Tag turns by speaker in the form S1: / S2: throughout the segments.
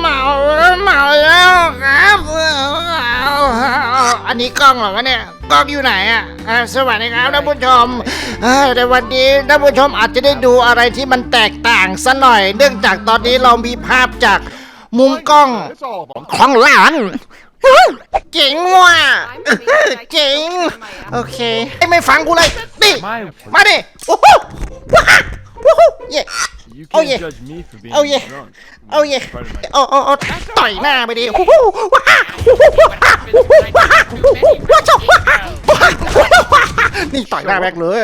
S1: เมาเมาแล้วครับอันนี้กล้องเหรอวะเนี่ยกล้องอยู่ไหนอะอ่าสวัสดีครับท่านผู้ชมเอ้ยในวันนี้ท่านผู้ชมอาจจะได้ดูอะไรที่มันแตกต่างสัหน่อย เนื่องจากตอนนี้เรามีภาพจากมุมกล้องของหลานเจ๋งว่ะเจ๋งโอเคไม่ฟังกูเลยนี่มาดิโอ้โหว้าว้าเย่
S2: You can't oh,
S1: yeah.
S2: judge me for being
S1: oh, yeah.
S2: drunk.
S1: Oh yeah. Oh oh oh. ต่อยหน้าไปดิว้าวว้าวว้าวนี่ต่อยหน้าแบกเลย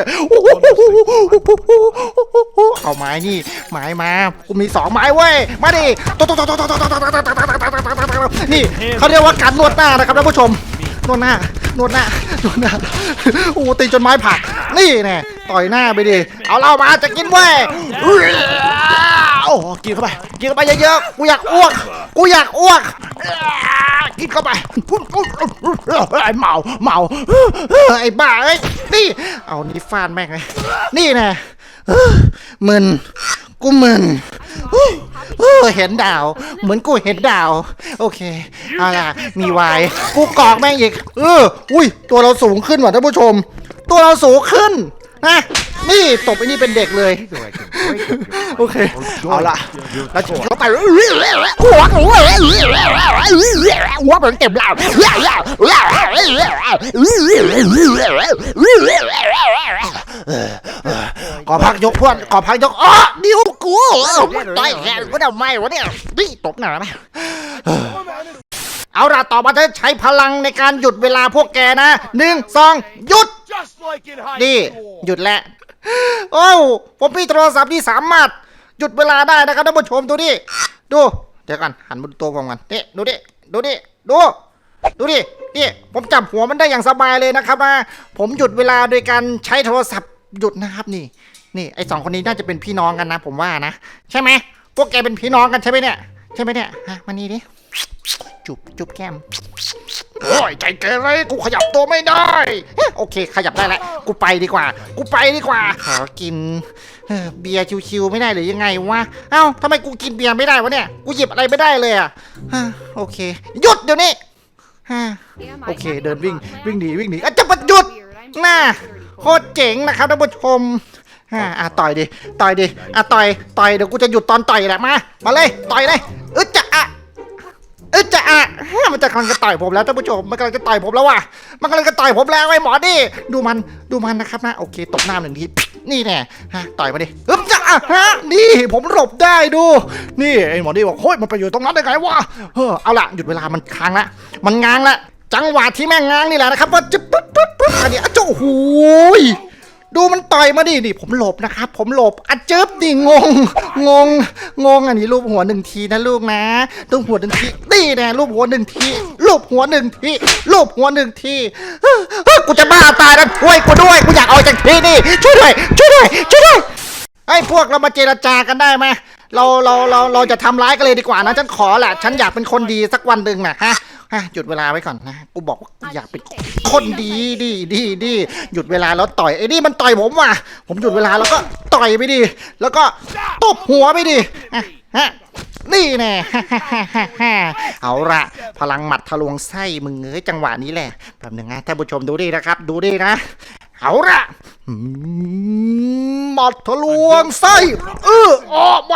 S1: เอาไม้นี่ไม้มากูมีสองไม้เว้ยมาดินี่เขาเรียกว่าการนวดหน้านะครับท่านผู้ชม นวดหน้านวดหน้านวดหน้าโอ้ตีจนไม้ผัก นี่แน่ต่อยหน้าไปดิเอาเหล้ามาจะกินเว้ยโอ้กินเข้าไป กินเข้าไปเยอะๆกูอยากอ้วกกูอยากอ้วกกินเข้าไปไอ้เมาเมาไอ้บ้าเอ้นี่เอานี่ฟาดแม่งเลยนี่แน่มึน กูมึนเห็นดาว เหมือนกูเห็นดาว โอเคเอาล่ะมีวายกูกอกแม่งอีก เออ อุ้ย ตัวเราสูงขึ้นว่ะท่านผู้ชม ตัวเราสูงขึ้น นะนี่ตบไอ้นี่เป็นเด็กเลย โอเค เอาละแล้วจะเข้าไปหัวหัวหัวเหมือนเต็มแล้วขอพักยกพวดขอพักยกอ๋อนิ้วกูต่อยแขนกูทำไมวะเนี่ยนี่ตบหน่อยไหมเอาละต่อมาจะใช้พลังในการหยุดเวลาพวกแกนะหนึ่งสองหยุด
S2: Just like in high
S1: นี่ หยุดแล้วโอ้วผมมีโทรศัพท์ที่สามารถ หยุดเวลาได้นะครับท่านผู้ชมดูดิดู เดี๋ยวกันหันมาดูตัวผมกันนี่ดูดิดูดิดู ดูดินี่ผมจับหัวมันได้อย่างสบายเลยนะครับนะผมหยุดเวลาโดยการใช้โทรศัพท์หยุดนะครับนี่ นี่ไอ้สองคนนี้น่าจะเป็นพี่น้องกันนะ ผมว่านะ ใช่ไหมพวกแกเป็นพี่น้องกันใช่ไหมเนี่ย ใช่ไหมเนี่ยฮะมานี่ดิจุบจุบแก้มโอ้ยใจเกเรกูขยับตัวไม่ได้เฮ้ยโอเค ขยับได้แล้วกูไปดีกว่า กูไปดีกว่าขอกินเอ่อเบียร์ชิวๆไม่ได้หรือยังไงวะเอ้าทำไมกูกินเบียร์ไม่ได้วะเนี่ยกูหยิบอะไรไม่ได้เลยอะฮะโอเคหยุดเดี๋ยวนี้ฮะโอเค เดินวิ่งวิ่งหนีวิ่งหนีอะจะมาหยุดน่าโคตรเจ๋งนะครับท่านผู้ชมอะอะต่อยดิต่อยดิอะต่อยต่อยเดี๋ยวกูจะหยุดตอนต่อยแหละมามาเลยต่อยเลย อึดจะอะอ้ยจะอะฮะมันจะกำลังจะต่อยผมแล้วท่านผู้ชมมันกำลังจะต่อยผมแล้วว่ะมันกำลังจะต่อยผมแล้วไอ้หมอนี่ดูมันดูมันนะครับนะโอเคตบหน้าหนึ่งทีนี่แน่ฮะต่อยมาดิอึจะอะฮะนี่ผมหลบได้ดู นี่ไอ้หมอนี่บอกเฮ้ยมันไปอยู่ตรงนั้นได้ไงวะเออเอาละหยุดเวลามันค้างละมันง้างละจังหวะที่แม่งง้างนี่แหละนะครับว่าจะปึ๊บปึ๊บปึ๊บอันนี้เจ้าโอ้โหย ดูมันต่อยมาดินี่ผมหลบนะครับ ผมหลบอัดจึ๊บดิงง งง งงอันนี้รูปหัวหนึ่งทีนะลูกนะรูปหัวหนึ่งทีนี่แน่รูปหัวหนึ่งทีรูปหัวหนึ่งทีรูปหัวหนึ่งทีเฮ้ยกูจะบ้าตายแล้วช่วยกูด้วยกูอยากออกจากที่นี่ช่วยด้วยช่วยด้วยช่วยด้วยไอ้พวกเรามาเจรจากันได้ไหมเราเราเราเราจะทำร้ายกันเลยดีกว่านะฉันขอแหละฉันอยากเป็นคนดีสักวันหนึ่งนะฮะ ฮะหยุดเวลาไว้ก่อนนะกูบอกว่ากูอยากเป็นคนดีดีดีดีหยุดเวลาแล้วต่อยไอ้นี่มันต่อยผมว่ะผมหยุดเวลาแล้วก็ต่อยไปดิแล้วก็ตบหัวไปดิฮะฮะนี่แน่เอาละพลังหมัดทะลวงไส้มึงเอ้ยจังหวะนี้แหละแบบหนึ่งนะท่านผู้ชมดูดินะครับ ดูดินะ เอาละอืมหมัดทะลวงไส้เออออกไป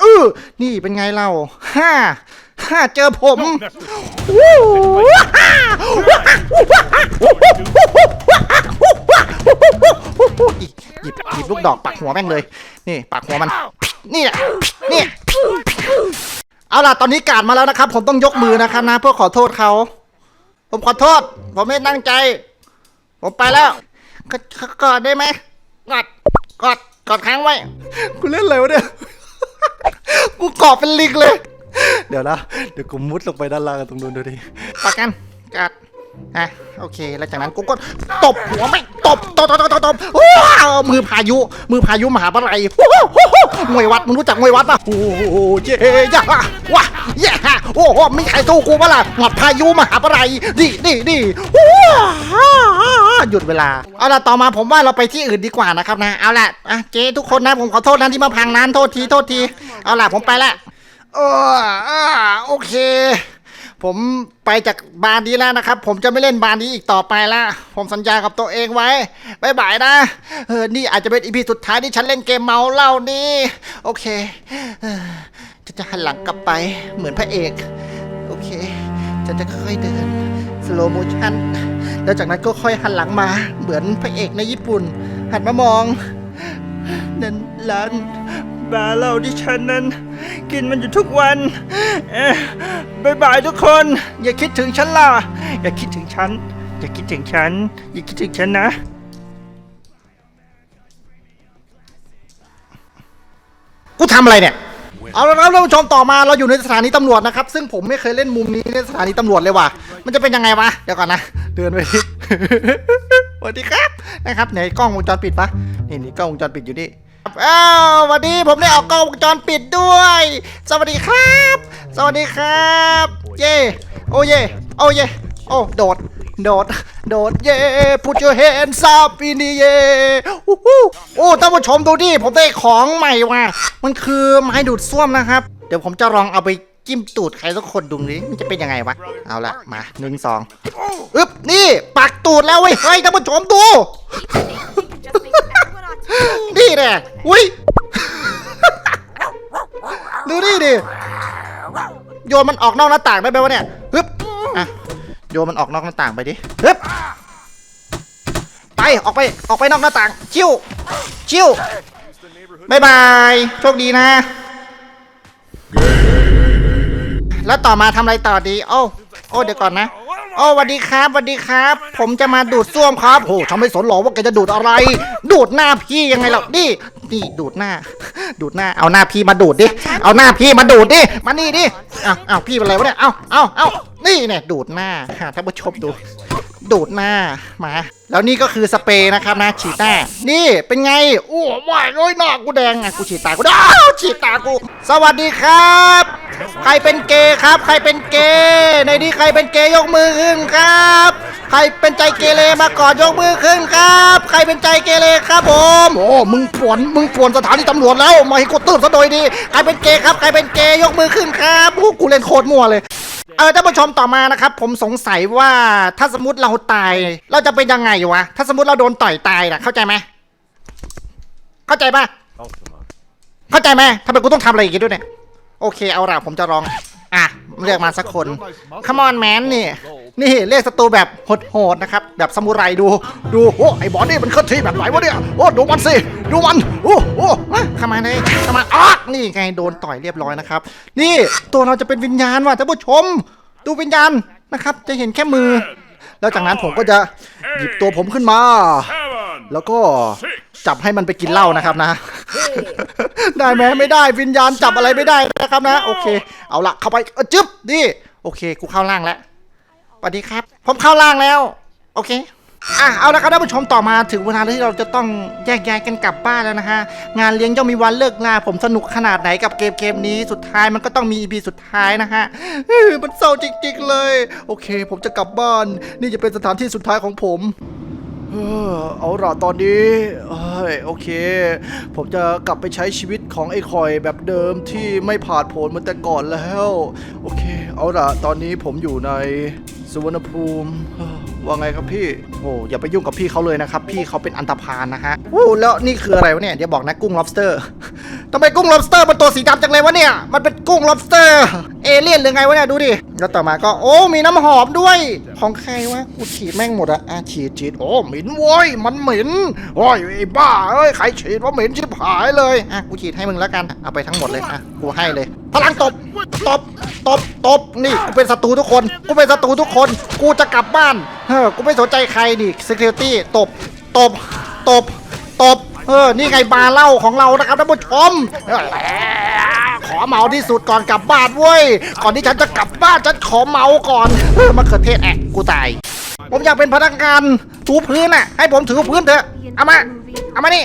S1: เออนี่เป็นไงเราฮ่า ฮ่าเจอผมวู้ฮ่าหยิบหยิบลูกดอกปักหัวแม่งเลย นี่ปักหัวมัน นี่แหละนี่เอาล่ะตอนนี้การมาแล้วนะครับ ผมต้องยกมือนะครับนะ เพื่อขอโทษเขาผมขอโทษ ผมไม่ตั้งใจ ผมไปแล้วกกกอดได้ไหมกอดกอดกอดค้างไว้กูเล่นอะไรวะเนี่ยกูกอดเป็นลิงเลย เดี๋ยวนะ เดี๋ยวกูมุดลงไปด้านล่างตรงนู้นดูดิกอดกันกอดอะโอเค แล้วจากนั้นกูก็ตบหัวไม่งตบตบตบตบตบตบว้าวมือพายุ มือพายุมหาปะไรโอ้โหมวยวัดมึงรู้จักมวยวัดปะโอ้โหเย่ยะว้าเย่ฮะโอ้โหมีใครสู้กูปะล่ะหมัดพายุมหาปะไรดิดิดิว้าวหยุดเวลา เอาล่ะต่อมาผมว่าเราไปที่อื่นดีกว่านะครับนะ เอาล่ะอะเจ๊ทุกคนนะผมขอโทษนะที่มาพังน้ำโทษทีโทษที เอาล่ะผมไปละ เอออ่าโอเค ผมไปจากบาร์นี้แล้วนะครับ ผมจะไม่เล่นบาร์นี้อีกต่อไปละผมสัญญากับตัวเองไว้บายบายนะเออนี่อาจจะเป็นอีพีสุดท้ายที่ฉันเล่นเกมเมาเหล้านี่โอเคเออฉันจะหันหลังกลับไปเหมือนพระเอก โอเคฉันจะค่อยๆเดินสโลโมชันแล้วจากนั้นก็ค่อยหันหลังมา เหมือนพระเอกในญี่ปุ่น หันมามองนั่นร้าน บาร์เหล้าที่ฉันนั้น กินมันอยู่ทุกวันเอ๊ะบายบายทุกคน อย่าคิดถึงฉันล่ะ อย่าคิดถึงฉัน อย่าคิดถึงฉัน อย่าคิดถึงฉันนะ กูทำอะไรเนี่ย เอาละครับท่านผู้ชมต่อมาเราอยู่ในสถานีตำรวจนะครับ ซึ่งผมไม่เคยเล่นมุมนี้ในสถานีตำรวจเลยว่ะ มันจะเป็นยังไงวะ เดี๋ยวก่อนนะ เดินไปสวัสดีครับ นะครับไหนกล้องวงจรปิดปะนี่นี่กล้องวงจรปิดอยู่นี่ อ้าวสวัสดีผมได้ออกกล้องวงจรปิดด้วย สวัสดีครับ สวัสดีครับ เย่โอ้เย่โอ้เย่โอ้โดด โดด โดดเย่ put your hands up in the air อู้หูโอ้ท่านผู้ชมดูดิ ผมได้ของใหม่ว่ะ มันคือไม้ดูดซ่วมนะครับ เดี๋ยวผมจะลองเอาไปจิ้มตูดใครสักคนดูดิมันจะเป็นยังไงวะ เอาละมาหนึ่งสองอึ๊บ นี่ ปักตูดแล้วเว้ย เฮ้ยท่านผู้ชมดู นี่แน่อุ้ย ดูนี่ดิ โยนมันออกนอกหน้าต่างได้ไหมวะเนี่ยฮึบอะโยนมันออกนอกหน้าต่างไปดิฮึบไป ออกไป ออกไปนอกหน้าต่าง ชิว ชิวบายบาย โชคดีนะ แล้วต่อมาทำอะไรต่อดี โอ้ โอ้ เดี๋ยวก่อนนะ โอ้สวัสดีครับสวัสดีครับ ผมจะมาดูดซ่วมครับโอ้ฉันไม่สนหรอกว่าแกจะดูดอะไร ดูดหน้าพี่ยังไงหรอกนี่ นี่ดูดหน้า ดูดหน้าเอาหน้าพี่มาดูดดิเอาหน้าพี่มาดูดดิมานี่ดิเอาเอาพี่เป็นอะไรวะเนี่ยเอาเอาเอานี่เนี่ยดูดหน้าหาท่านผู้ชมดู ดูดหน้ามา แล้วนี่ก็คือสเปรย์นะครับนะฉีดหน้า นี่เป็นไงโอ้ไม่เลยหน้ากูแดงไงกูฉีดตากูอ้าวฉีดตากู สวัสดีครับ ใครเป็นเกย์ครับ ใครเป็นเกย์ในนี้ใครเป็นเกย์ยกมือขึ้นครับ ใครเป็นใจเกเรมาก่อนยกมือขึ้นครับ ใครเป็นใจเกเรครับผมโอ้มึงป่วนมึงป่วนสถานีตำรวจแล้วมาให้กูตื้นซะโดยดีใครเป็นเกย์ครับใครเป็นเกย์ยกมือขึ้นครับโอ้กูเล่นโคตรมั่วเลยเออท่านผู้ชมต่อมานะครับผมสงสัยว่าถ้าสมมติเราตาย เราจะเป็นยังไงวะถ้าสมมติเราโดนต่อยตายนะเข้าใจไหมเข้าใจปะเข้าใจไหมทำไมกูต้องทำอะไรอย่างงี้ด้วยเนี่ยโอเคเอาละผมจะลองอะเรียกมาสักคน Come on man นี่ นี่เรียกศัตรูแบบโหดๆนะครับ แบบซามูไรดู ดูโอ้ไอ้บอลนี่มันเคลื่อนที่แบบไหนวะเนี่ยโอ้ดูมันสิดูมันโอ้โอ้มาเข้ามาเลยเข้ามาอ๊อกนี่ไงโดนต่อยเรียบร้อยนะครับ นี่ตัวเราจะเป็นวิญญาณว่ะท่านผู้ชม ดูวิญญาณนะครับ จะเห็นแค่มือ แล้วจากนั้นผมก็จะหยิบตัวผมขึ้นมา แล้วก็จับให้มันไปกินเหล้านะครับนะ ได้ไหมไม่ได้วิญญาณจับอะไรไม่ได้นะครับนะ โอเค เอาละเข้าไปเออจึ๊บนี่โอเค กูเข้าล่างแล้ว สวัสดีครับ ผมเข้าล่างแล้ว โอเคอะเอาละครับท่านผู้ชมต่อมาถึงเวลาที่เราจะต้องแยกย้ายกันกลับบ้านแล้วนะฮะงานเลี้ยงย่อมมีวันเลิกลาผมสนุกขนาดไหนกับเกมเกมนี้สุดท้ายมันก็ต้องมี EP สุดท้ายนะฮะเฮ้ยมันเศร้าจริงๆเลย โอเค ผมจะกลับบ้าน นี่จะเป็นสถานที่สุดท้ายของผมเออเอาล่ะตอนนี้โอเค ผมจะกลับไปใช้ชีวิตของไอ้คอยแบบเดิมที่ไม่ผ่านผลเหมือนแต่ก่อนแล้ว โอเค เอาล่ะตอนนี้ผมอยู่ใน สุวรรณภูมิว่าไงครับพี่โอ้อย่าไปยุ่งกับพี่เขาเลยนะครับ พี่เขาเป็นอันธพาลนะฮะโอ้แล้วนี่คืออะไรวะเนี่ยเดี๋ยวบอกนะกุ้ง lobster ทำไมกุ้ง lobster มันตัวสีดำจังเลยวะเนี่ยมันเป็นกุ้ง lobster เอเลี่ยนหรือไงวะเนี่ยดูดิแล้วต่อมาก็โอ้มีน้ำหอมด้วย ของใครวะกูฉีดแม่งหมดอะอะฉีดฉีดโอ้หม็นโว้ยมันหม็นโอ้ยไอ้บ้าเอ้ยใครฉีดว่าหม็นชิบหายเลยอะกูฉีดให้มึงแล้วกันเอาไปทั้งหมดเลยอะกูให้เลยพลังตบตบตบตบนี่กูเป็นศัตรูทุกคนกูเป็นศัตรูทุกคน กูจะกลับบ้านเฮ้อกูไม่สนใจใครดิ security ตบตบตบตบเออนี่ไงบาร์เหล้าของเรานะครับท่านผู้ชมเออขอเมาที่สุดก่อนกลับบ้านเว้ย ก่อนที่ฉันจะกลับบ้านฉันขอเมาก่อนเออมะเขือเทศแอะกูตาย ผมอยากเป็นพนักงานถูพื้นอะ ให้ผมถือพื้นเถอะ เอามา เอามานี่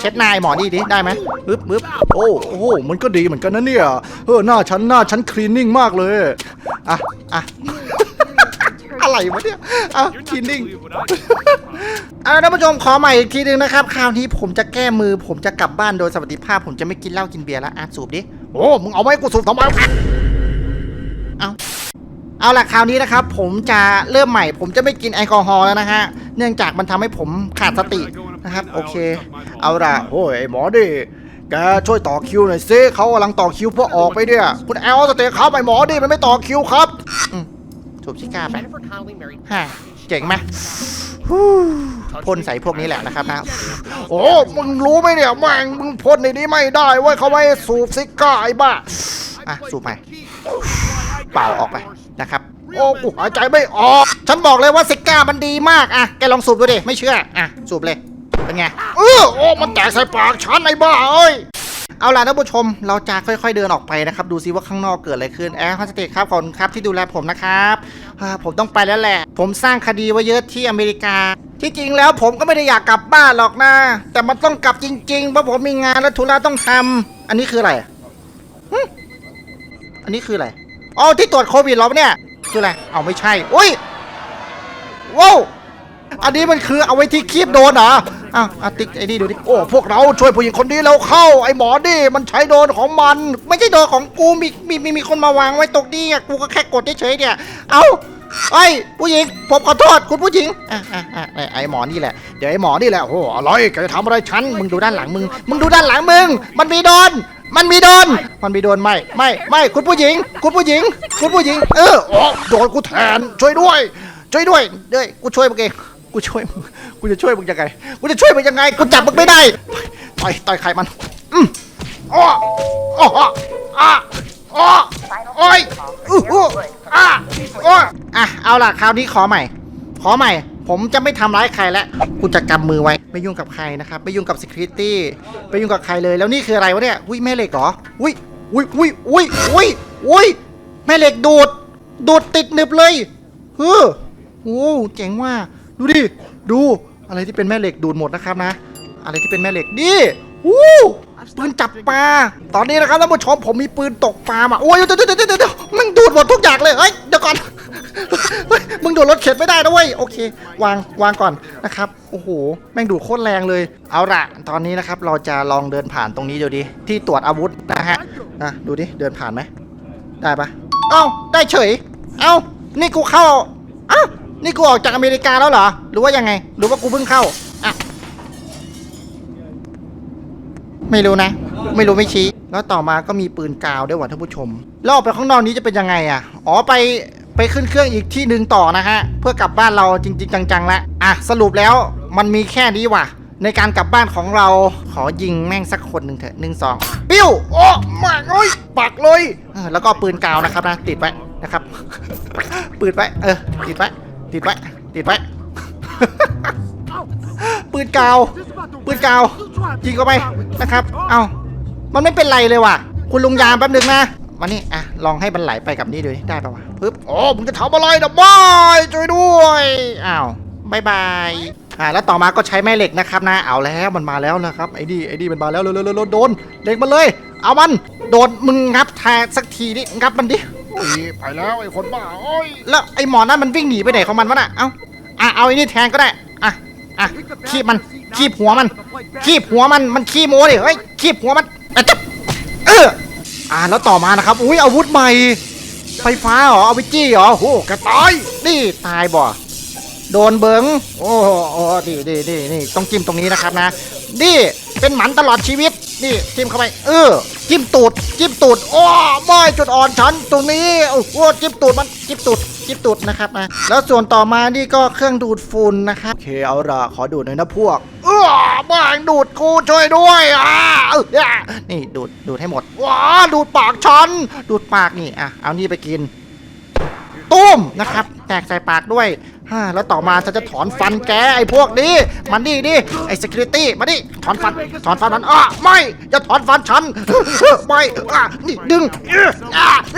S1: เช็ดหนายหมอนี่ดิ ได้ไหมปึ๊บปึ๊บโอ้โอ้โห มันก็ดีเหมือนกันนะเนี่ย เออ หน้าฉันหน้าฉันคลีนนิ่งมากเลย อะ อะอะไรวะเนี่ยเอาคินดิ้งเอาท่านผู้ชมขอใหม่อีกทีหนึ่งนะครับ คราวนี้ผมจะแก้มือ ผมจะกลับบ้านโดยสวัสดิภาพ ผมจะไม่กินเหล้ากินเบียร์แล้วอะสูบดิ โอ้มึงเอาไว้กูสูบทำไมเอาเอาล่ะคราวนี้นะครับ ผมจะเริ่มใหม่ ผมจะไม่กินแอลกอฮอล์แล้วนะฮะ เนื่องจากมันทำให้ผมขาดสตินะครับ โอเค เอาล่ะโอ้ยหมอดิแกช่วยต่อคิวหน่อยซิเขากำลังต่อคิวเพื่อออกไปเนี่ยคุณแอลสเตย์ครับไอหมอดิมันไม่ต่อคิวครับอืมสูบชิก้าไป
S3: Jennifer Connelly married
S1: ฮะเจ๋งไหม พ่นใส่พวกนี้แหละนะครับนะ โอ้ มึงรู้ไหมเนี่ยแม่งมึงพ่นในนี้ไม่ได้เว้ยเขาไม่ให้สูบซิก้าไอ้บ้า อะ สูบไปเป่าออกไปนะครับ โอ้กูหายใจไม่ออก ฉันบอกเลยว่าซิก้ามันดีมากอะแกลองสูบดูดิ ไม่เชื่อ อะ สูบเลย เป็นไงเออโอ้ มันแตกใส่ปากฉันไอ้บ้าเอ้ย เอาล่ะท่านผู้ชมเราจะค่อยๆเดินออกไปนะครับ ดูซิว่าข้างนอกเกิดอะไรขึ้นแอร์ฮอสเตสครับขอบคุณครับที่ดูแลผมนะครับผมต้องไปแล้วแหละ ผมสร้างคดีไว้เยอะที่อเมริกา ที่จริงแล้วผมก็ไม่ได้อยากกลับบ้านหรอกนะ แต่มันต้องกลับจริงๆเพราะผมมีงานและธุระต้องทำอันนี้คืออะไรอันนี้คืออะไรอ๋อที่ตรวจโควิดเหรอเนี่ยคืออะไรเอาไม่ใช่อุ้ยว้าว อันนี้มันคือเอาไว้ที่คีบโดนเหรออ้าวอะติ๊กไอ้นี่ดูดิโอ้พวกเราช่วยผู้หญิงคนนี้แล้วเข้าไอ้หมอนี่มันใช้โดนของมัน ไม่ใช่โดนของกูมีมีมีมีคนมาวางไว้ตรงนี้อะกูก็แค่กดเฉยๆเนี่ย เอ้าไอ้ผู้หญิงผมขอโทษคุณผู้หญิงอะอะอะไอ้ไอ้หมอนี่แหละเดี๋ยวไอ้หมอนี่แหละโอ้โหอะไรแกจะทำอะไรฉันมึงดูด้านหลังมึง มึงดูด้านหลังมึง มันมีโดน มันมีโดน มันมีโดนไม่ไม่ไม่คุณผู้หญิง คุณผู้หญิง คุณผู้หญิง เอออ๋อโดนกูแทนช่วยด้วย ช่วยด้วยเด้ยกูช่วยมึงเอง กูช่วยมึงกูจะช่วยมึงยังไง กูจะช่วยมึงยังไง กูจับมึงไม่ได้ ต่อยต่อยไข่มัน อืมอ้ออ้ออ้ออ้อโอ้ยอู้หูอ้าอ้ออะ เอาล่ะ คราวนี้ขอใหม่ ขอใหม่ ผมจะไม่ทำร้ายใครแล้วกูจะกำมือไว้ ไม่ยุ่งกับใครนะครับ ไม่ยุ่งกับ security ไม่ยุ่งกับใครเลย แล้วนี่คืออะไรวะเนี่ย อุ้ยแม่เหล็กเหรอ อุ้ย อุ้ย อุ้ย อุ้ย อุ้ย อุ้ย แม่เหล็กดูด ดูดติดหนึบเลยเฮ้อโอ้เจ๋งว่ะ ดูดิ ดู อะไรที่เป็นแม่เหล็กดูดหมดนะครับนะ อะไรที่เป็นแม่เหล็กดิวู้ปืนจับปลา ตอนนี้นะครับท่านผู้ชมผมมีปืนตกปลามาโอ้ยเดี๋ยวเดี๋ยวเดี๋ยวเดี๋ยวมึงดูดหมดทุกอย่างเลยเฮ้ยเดี๋ยวก่อนมึงดูดรถเข็นไม่ได้นะเว้ยโอเค วางวางก่อนนะครับโอ้โหแม่งดูดโคตรแรงเลย เอาละตอนนี้นะครับเราจะลองเดินผ่านตรงนี้ดูดิที่ตรวจอาวุธนะฮะนะดูดิเดินผ่านไหมได้ปะเอ้าได้เฉย เอ้านี่กูเข้าเอ้า นี่กูออกจากอเมริกาแล้วเหรอ หรือว่ายังไง หรือว่ากูเพิ่งเข้า อะ ไม่รู้นะ ไม่รู้ไม่ชี้ แล้วต่อมาก็มีปืนกาวด้วยว่ะท่านผู้ชมแล้วออกไปข้างนอกนี้จะเป็นยังไงอะ อ๋อไปไปขึ้นเครื่องอีกที่หนึ่งต่อนะฮะ เพื่อกลับบ้านเราจริง ๆ จังๆล้วอะสรุปแล้วมันมีแค่นี้ว่ะ ในการกลับบ้านของเราขอยิงแม่งสักคนหนึ่งเถอะหนึ่งสองปิ้วโอ้มาเอ้ยปักเลยเออแล้วก็ปืนกาวนะครับนะติดไว้นะครับปืนไว้เออติดไว้ ติดไว้ติดไว้ ปืนกาว ปืนกาวยิงเข้าไปนะครับ เอามันไม่เป็นไรเลยว่ะ คุณลุงยามแป๊บนึงนะมานี่อะลองให้มันไหลไปกับนี่ดูได้ปะวะปึ๊บโอ้มึงจะทำอะไรนะบายช่วยด้วยอ้าวบายบายอ่าแล้วต่อมาก็ใช้แม่เหล็กนะครับนะเอาแล้วมันมาแล้วนะครับไอ้นี่ไอ้นี่มันมาแล้วเร็วๆโดนเหล็กมันเลย เอามันโดนมึงงับแทนสักทีดิงับมันดิ
S4: โอ้ยไปแล้วไอ้คนบ้าโอ้ย
S1: แล้วไอ้หมอนั่นมันวิ่งหนีไปไหนของมันวะน่ะ เอ้า อะเอาไอ้นี่แทนก็ได้ อะ อะ คีบมัน คีบหัวมัน คีบหัวมัน มันขี้โม้ดิเฮ้ย คีบหัวมันอะจับเออ อ่าแล้วต่อมานะครับ อุ้ยอาวุธใหม่ ไฟฟ้าเหรอ เอาไปจี้เหรอโหแกตาย นี่ตายบ่ โดนเบิงโอ้โหโอ้ดีดีดีนี่ต้องจิ้มตรงนี้นะครับนะ นี่เป็นหมันตลอดชีวิต นี่จิ้มเข้าไป เออ จิ้มตูด จิ้มตูดโอ้ไม่จุดอ่อนฉันตรงนี้โอ้โหจิ้มตูดมันจิ้มตูดจิ้มตูดนะครับนะแล้วส่วนต่อมานี่ก็เครื่องดูดฝุ่นนะครับโอเคเอาละขอดูดหน่อยนะพวก เออบ้างดูดกูช่วยด้วยอะเออนี่ดูดดูดให้หมดว้าดูดปากฉันดูดปากนี่อะเอานี่ไปกิน ตุ้มนะครับ แตกใส่ปากด้วยฮ่าแล้วต่อมาฉันจะถอนฟันแกไอ้พวกนี้มันนี่ดิไอ้ security มาดิถอนฟันถอนฟันมันอะไม่อย่าถอนฟันฉันไม่อะนี่ดึงอะเ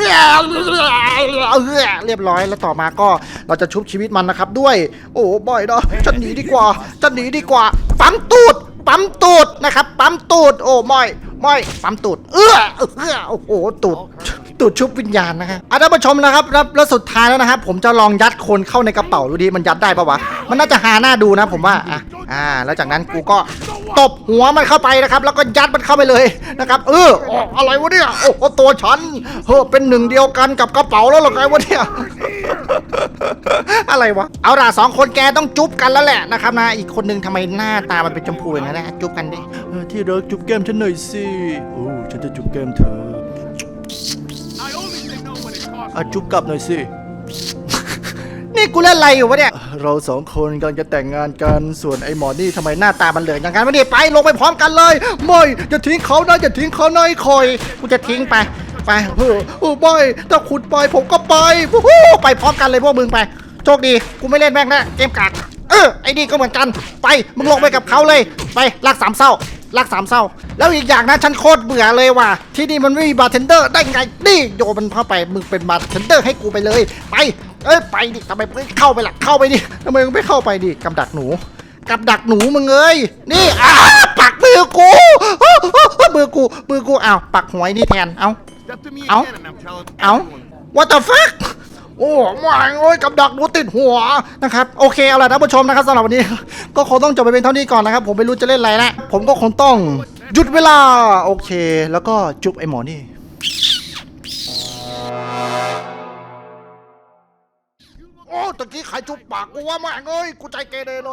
S1: รียบร้อยแล้วต่อมาก็เราจะชุบชีวิตมันนะครับด้วย โอ้บ่อยเนาะฉันหนีดีกว่าฉันหนีดีกว่าปั๊มตูดปั๊มตูดนะครับปั๊มตูดโอ้ไม่ไม่ปั๊มตูดเออเออโอ้โหตูด ดูดชุบวิญญาณนะครับอะท่านผู้ชมนะครับแล้วแล้วสุดท้ายแล้วนะครับผมจะลองยัดคนเข้าในกระเป๋าดูดิมันยัดได้ปะวะมันน่าจะหาหน้าดูนะผมว่าอะอ่า แล้วจากนั้นกูก็ตบหัวมันเข้าไปนะครับ แล้วก็ยัดมันเข้าไปเลยนะครับ เอออ๋ออะไรวะเนี่ยโอ้โหตัวฉันเฮ้อเป็นหนึ่งเดียวกันกับกระเป๋าแล้วเหรอไงวะเนี่ย อะไรวะ เอาล่ะสองคนแกต้องจุ๊บกันแล้วแหละนะครับนะ อีกคนนึงทำไมหน้าตามันเป็นชมพูอย่างนั้นนะ จุ๊บกันดิที่รักจุ๊บแก้มฉันหน่อยสิ โอ้ ฉันจะจุ๊บแก้มเธอ อะจุ๊บกลับหน่อยสิ นี่กูเล่นอะไรอยู่วะเนี่ย เราสองคนกำลังจะแต่งงานกันส่วนไอ้หมอนี่ทำไมหน้าตามันเหลืองอย่างนั้นวะเนี่ยไปลงไปพร้อมกันเลยไม่อย่าทิ้งเขานะอย่าทิ้งเขานะไอ้คอยกูจะทิ้งไปไปเออเออไม่ถ้าคุณไปผมก็ไปวู้ฮู้ไปพร้อมกันเลยพวกมึงไปโชคดีกูไม่เล่นแม่งนะเกมกากเออไอ้นี่ก็เหมือนกันไปมึงลงไปกับเขาเลย ไปลากสามเศร้า ลากสามเศร้า แล้วอีกอย่างนะฉันโคตรเบื่อเลยว่ะที่นี่มันไม่มีบาร์เทนเดอร์ได้ไงนี่โยมันเข้าไปมึงเป็นบาร์เทนเดอร์ให้กูไปเลยไปเอ้ยไปดิทำไมไม่เข้าไปล่ะเข้าไปดิทำไมมึงไม่เข้าไปดิกับดักหนูกับดักหนูมึงเอ้ย นี่อ้าปักมือกูมือกูมือกูอ้าวปักหวยนี่แทน เอ้า
S4: Step to me
S1: Ow.
S4: again and I'm telling
S1: เอ้า what the fuck โอ้มาโอ้ยกับดักหนูติดหัวนะครับโอเคเอาล่ะท่านผู้ชมนะครับสำหรับวันนี้ ก็คงต้องจบไปเป็นเท่านี้ก่อนนะครับ ผมไม่รู้จะเล่นอะไรแล้วผมก็คงต้องหยุดเวลาโอเค แล้วก็จุบไอ้หมอนี่โอ้ตะกี้ใครจุ๊บปากกูว่าแม่งเอ้ยกูใจเกเรเลย